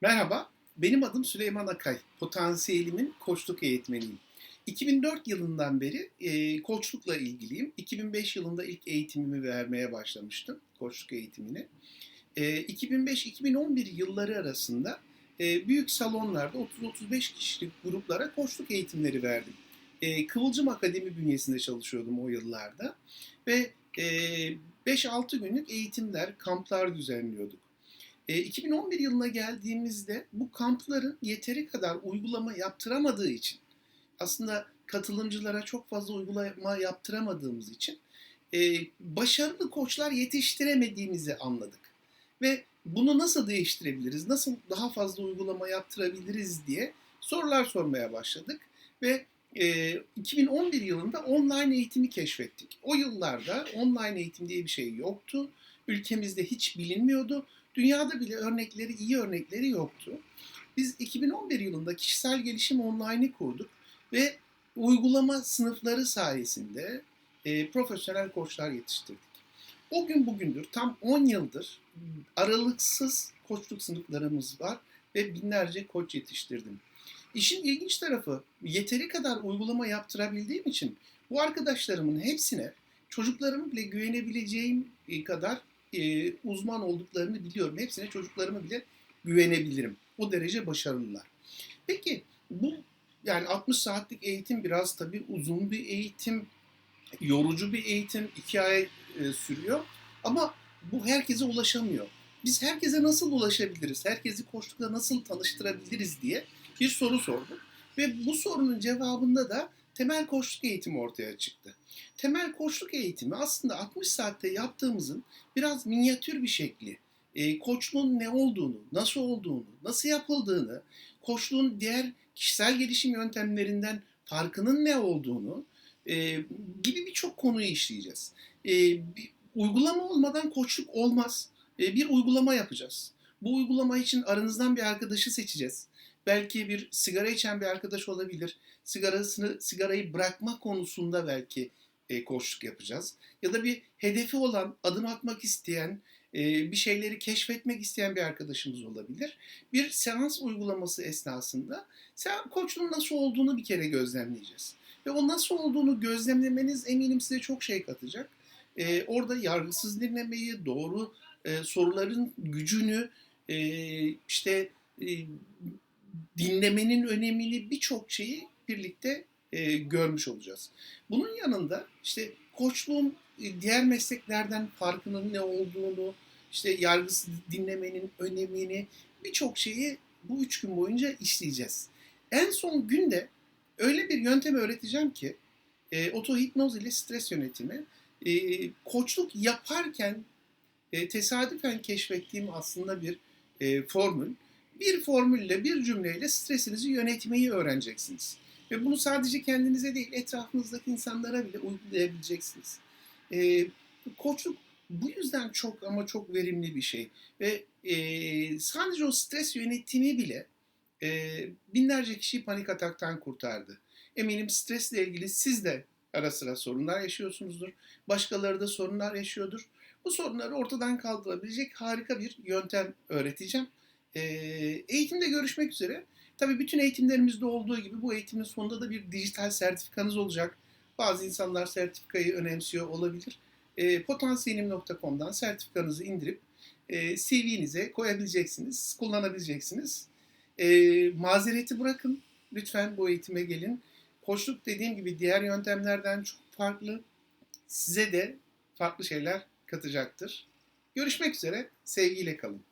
Merhaba, benim adım Süleyman Akay. Potansiyelimin koçluk eğitmeniyim. 2004 yılından beri e, koçlukla ilgiliyim. 2005 yılında ilk eğitimimi vermeye başlamıştım, koçluk eğitimini. E, 2005-2011 yılları arasında e, büyük salonlarda 30-35 kişilik gruplara koçluk eğitimleri verdim. E, Kıvılcım Akademi bünyesinde çalışıyordum o yıllarda ve e, 5-6 günlük eğitimler, kamplar düzenliyorduk. E, 2011 yılına geldiğimizde bu kampların yeteri kadar uygulama yaptıramadığı için aslında katılımcılara çok fazla uygulama yaptıramadığımız için e, başarılı koçlar yetiştiremediğimizi anladık. Ve bunu nasıl değiştirebiliriz, nasıl daha fazla uygulama yaptırabiliriz diye sorular sormaya başladık. Ve e, 2011 yılında online eğitimi keşfettik. O yıllarda online eğitim diye bir şey yoktu. Ülkemizde hiç bilinmiyordu. Dünyada bile örnekleri, iyi örnekleri yoktu. Biz 2011 yılında kişisel gelişim online'ı kurduk ve uygulama sınıfları sayesinde e, profesyonel koçlar yetiştirdik. O gün bugündür tam 10 yıldır aralıksız koçluk sınıflarımız var ve binlerce koç yetiştirdim. İşin ilginç tarafı yeteri kadar uygulama yaptırabildiğim için bu arkadaşlarımın hepsine çocuklarımı bile güvenebileceğim kadar e, uzman olduklarını biliyorum. Hepsine çocuklarıma bile güvenebilirim. O derece başarılılar. Peki bu yani 60 saatlik eğitim biraz tabii uzun bir eğitim, yorucu bir eğitim, iki ay e, sürüyor. Ama bu herkese ulaşamıyor. Biz herkese nasıl ulaşabiliriz, herkesi koçlukla nasıl tanıştırabiliriz diye bir soru sorduk. Ve bu sorunun cevabında da temel koçluk eğitimi ortaya çıktı. Temel koçluk eğitimi aslında 60 saatte yaptığımızın biraz minyatür bir şekli. E, koçluğun ne olduğunu, nasıl olduğunu, nasıl yapıldığını, koçluğun diğer kişisel gelişim yöntemlerinden farkının ne olduğunu e, gibi birçok konuyu işleyeceğiz. E, uygulama olmadan koçluk olmaz. Bir uygulama yapacağız. Bu uygulama için aranızdan bir arkadaşı seçeceğiz. Belki bir sigara içen bir arkadaş olabilir. Sigarasını, sigarayı bırakma konusunda belki e, koçluk yapacağız. Ya da bir hedefi olan, adım atmak isteyen, e, bir şeyleri keşfetmek isteyen bir arkadaşımız olabilir. Bir seans uygulaması esnasında sen koçluğun nasıl olduğunu bir kere gözlemleyeceğiz. Ve o nasıl olduğunu gözlemlemeniz eminim size çok şey katacak. E, orada yargısız dinlemeyi, doğru e, soruların gücünü, e, işte e, dinlemenin önemini birçok şeyi birlikte e, görmüş olacağız. Bunun yanında işte koçluğun e, diğer mesleklerden farkının ne olduğunu, işte yargısız dinlemenin önemini birçok şeyi bu üç gün boyunca işleyeceğiz. En son günde öyle bir yöntem öğreteceğim ki e, otohipnoz ile stres yönetimi e, koçluk yaparken e, tesadüfen keşfettiğim aslında bir e, formül. Bir formülle, bir cümleyle stresinizi yönetmeyi öğreneceksiniz. Ve bunu sadece kendinize değil, etrafınızdaki insanlara bile uygulayabileceksiniz. E, koçluk bu yüzden çok ama çok verimli bir şey. Ve e, sadece o stres yönetimi bile e, binlerce kişiyi panik ataktan kurtardı. Eminim stresle ilgili siz de ara sıra sorunlar yaşıyorsunuzdur. Başkaları da sorunlar yaşıyordur. Bu sorunları ortadan kaldırabilecek harika bir yöntem öğreteceğim. E, eğitimde görüşmek üzere. Tabii bütün eğitimlerimizde olduğu gibi bu eğitimin sonunda da bir dijital sertifikanız olacak. Bazı insanlar sertifikayı önemsiyor olabilir. E, potansiyelim.com'dan sertifikanızı indirip e, CV'nize koyabileceksiniz, kullanabileceksiniz. E, mazereti bırakın. Lütfen bu eğitime gelin. Koçluk dediğim gibi diğer yöntemlerden çok farklı. Size de farklı şeyler katacaktır. Görüşmek üzere. Sevgiyle kalın.